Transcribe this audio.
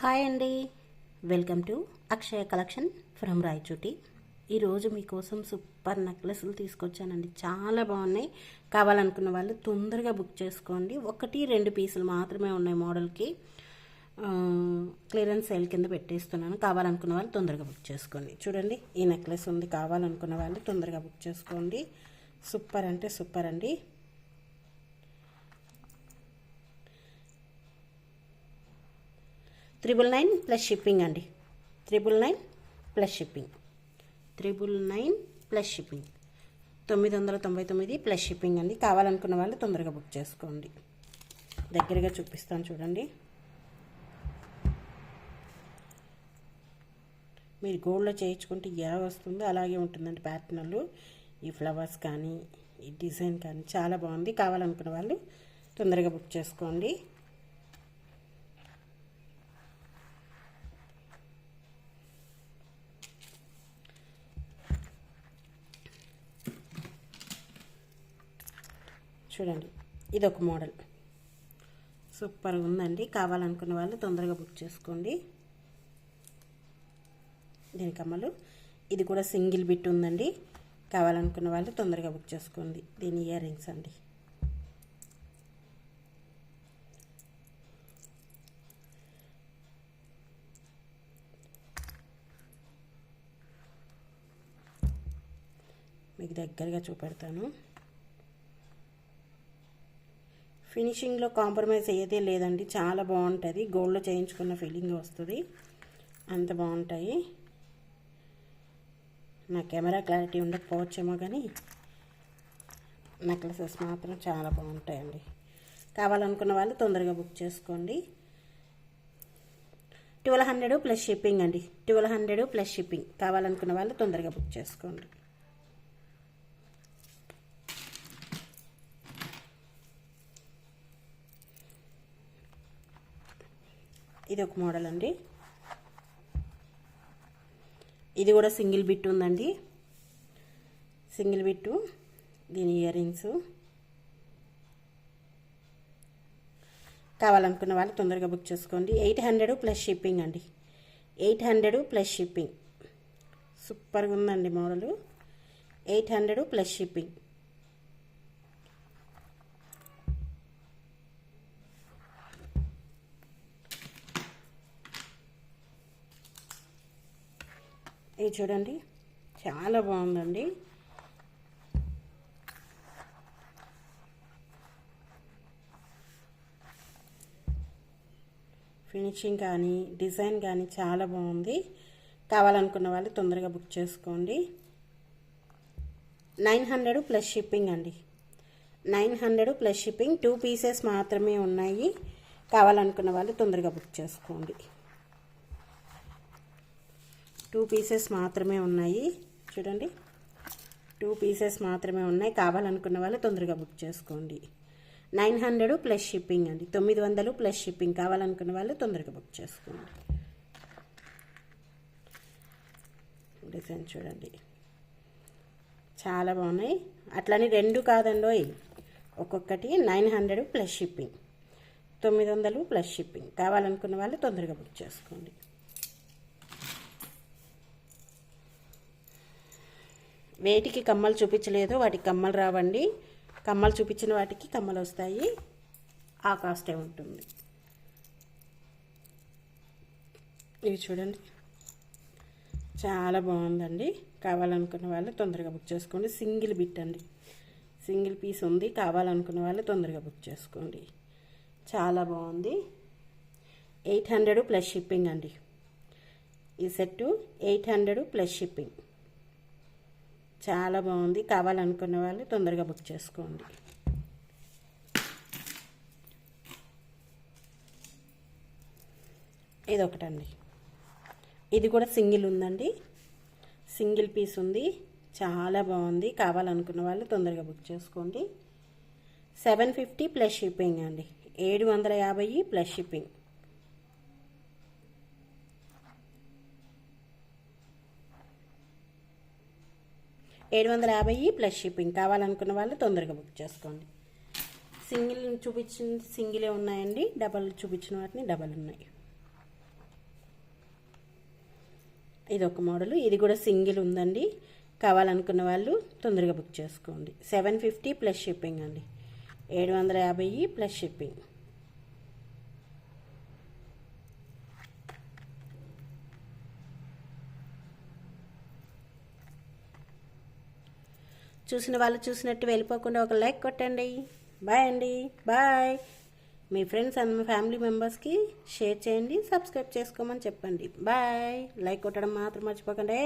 Hi అండి. Welcome to Akshaya collection from Rayachoti. ఈరోజు మీకోసం సూపర్ నెక్లెస్లు తీసుకొచ్చానండి. చాలా బాగున్నాయి. కావాలనుకున్న వాళ్ళు తొందరగా బుక్ చేసుకోండి. ఒకటి రెండు పీసులు మాత్రమే ఉన్నాయి మోడల్కి. క్లియరెన్స్ సేల్ కింద పెట్టేస్తున్నాను. కావాలనుకున్న వాళ్ళు తొందరగా బుక్ చేసుకోండి. చూడండి ఈ నెక్లెస్ ఉంది. కావాలనుకున్న వాళ్ళు తొందరగా బుక్ చేసుకోండి. సూపర్ అంటే సూపర్ అండి. త్రిబుల్ నైన్ ప్లస్ షిప్పింగ్ అండి. Triple nine plus shipping triple nine plus shipping తొమ్మిది వందల తొంభై తొమ్మిది ప్లస్ షిప్పింగ్ అండి. కావాలనుకున్న వాళ్ళు తొందరగా బుక్ చేసుకోండి. దగ్గరగా చూపిస్తాను చూడండి. మీరు గోల్డ్లో చేయించుకుంటే ఎలా వస్తుందో అలాగే ఉంటుందండి ప్యాటర్న్లు ఈ ఫ్లవర్స్ కానీ ఈ డిజైన్ కానీ చాలా బాగుంది. కావాలనుకున్న వాళ్ళు తొందరగా బుక్ చేసుకోండి. చూడండి. ఇది ఒక మోడల్. సూపర్గా ఉందండి. కావాలనుకున్న వాళ్ళు తొందరగా బుక్ చేసుకోండి. దీనికి అమ్మలు ఇది కూడా సింగిల్ బిట్ ఉందండి. కావాలనుకున్న వాళ్ళు తొందరగా బుక్ చేసుకోండి. దీని ఇయర్ రింగ్స్ అండి. మీకు దగ్గరగా చూపెడతాను. ఫినిషింగ్లో కాంప్రమైజ్ అయ్యేదే లేదండి. చాలా బాగుంటుంది. గోల్డ్లో చేయించుకున్న ఫీలింగ్ వస్తుంది. అంత బాగుంటాయి. నా కెమెరా క్లారిటీ ఉండకపోవచ్చేమో కానీ నెక్లెసెస్ మాత్రం చాలా బాగుంటాయండి. కావాలనుకున్న వాళ్ళు తొందరగా బుక్ చేసుకోండి. ట్వెల్వ్ హండ్రెడ్ ప్లస్ షిప్పింగ్ అండి. Twelve hundred plus shipping. కావాలనుకున్న వాళ్ళు తొందరగా బుక్ చేసుకోండి. ఇది ఒక మోడల్ అండి. ఇది కూడా సింగిల్ బిట్ ఉందండి. సింగిల్ బిట్టు దీని ఇయర్ రింగ్స్. కావాలనుకున్న వాళ్ళు తొందరగా బుక్ చేసుకోండి. ఎయిట్ హండ్రెడ్ ప్లస్ షిప్పింగ్ అండి. Eight hundred plus shipping. సూపర్గా ఉందండి model. Eight hundred plus shipping. ఇది చూడండి చాలా బాగుందండి. ఫినిషింగ్ కానీ డిజైన్ కానీ చాలా బాగుంది. కావాలనుకున్న వాళ్ళు తొందరగా బుక్ చేసుకోండి. నైన్ హండ్రెడ్ ప్లస్ షిప్పింగ్ అండి. Nine hundred plus shipping two pieces మాత్రమే ఉన్నాయి. కావాలనుకున్న వాళ్ళు తొందరగా బుక్ చేసుకోండి. టూ పీసెస్ మాత్రమే ఉన్నాయి. చూడండి. టూ పీసెస్ మాత్రమే ఉన్నాయి. కావాలనుకున్న వాళ్ళు తొందరగా బుక్ చేసుకోండి. నైన్ హండ్రెడ్ ప్లస్ షిప్పింగ్ అండి. తొమ్మిది వందలు ప్లస్ షిప్పింగ్ కావాలనుకున్న వాళ్ళు తొందరగా బుక్ చేసుకోండి. డిజైన్ చూడండి. చాలా బాగున్నాయి. అట్లని రెండు కాదండో ఒక్కొక్కటి నైన్ హండ్రెడ్ ప్లస్ షిప్పింగ్. తొమ్మిది వందలు ప్లస్ షిప్పింగ్. కావాలనుకున్న వాళ్ళు తొందరగా బుక్ చేసుకోండి. వేటికి కమ్మలు చూపించలేదు వాటికి కమ్మలు రావండి. కమ్మలు చూపించిన వాటికి కమ్మలు వస్తాయి. ఆ కాస్టే ఉంటుంది. ఇవి చూడండి. చాలా బాగుందండి. కావాలనుకున్న వాళ్ళు తొందరగా బుక్ చేసుకోండి. సింగిల్ బిట్ అండి. సింగిల్ పీస్ ఉంది. కావాలనుకున్న వాళ్ళు తొందరగా బుక్ చేసుకోండి. చాలా బాగుంది. ఎయిట్ హండ్రెడ్ ప్లస్ షిప్పింగ్ అండి. ఈ set eight hundred plus shipping. చాలా బాగుంది. కావాలనుకున్న వాళ్ళు తొందరగా బుక్ చేసుకోండి. ఇది ఒకటండి ఇది కూడా సింగిల్ ఉందండి. సింగిల్ పీస్ ఉంది. చాలా బాగుంది. కావాలనుకున్న వాళ్ళు తొందరగా బుక్ చేసుకోండి. సెవెన్ ఫిఫ్టీ ప్లస్ షిప్పింగ్ అండి. ఏడు వందల యాభై ప్లస్ షిప్పింగ్. ఏడు వందల యాభై ప్లస్ షిప్పింగ్ కావాలనుకున్న వాళ్ళు తొందరగా బుక్ చేసుకోండి. సింగిల్ చూపించిన సింగిలే ఉన్నాయండి. డబల్ చూపించిన వాటిని డబల్ ఉన్నాయి. ఇది ఒక మోడల్ ఇది కూడా సింగిల్ ఉందండి. కావాలనుకున్న వాళ్ళు తొందరగా బుక్ చేసుకోండి. సెవెన్ ఫిఫ్టీ ప్లస్ షిప్పింగ్ అండి. ఏడు వందల యాభై ప్లస్ షిప్పింగ్ చూసిన వాళ్ళు చూసినట్టు వెళ్ళిపోకుండా ఒక లైక్ కొట్టండి. బాయ్ అండి. బాయ్ మీ ఫ్రెండ్స్ అండ్ ఫ్యామిలీ మెంబర్స్కి షేర్ చేయండి సబ్స్క్రైబ్ చేసుకోమని చెప్పండి. బాయ్ లైక్ కొట్టడం మాత్రం మర్చిపోకండి.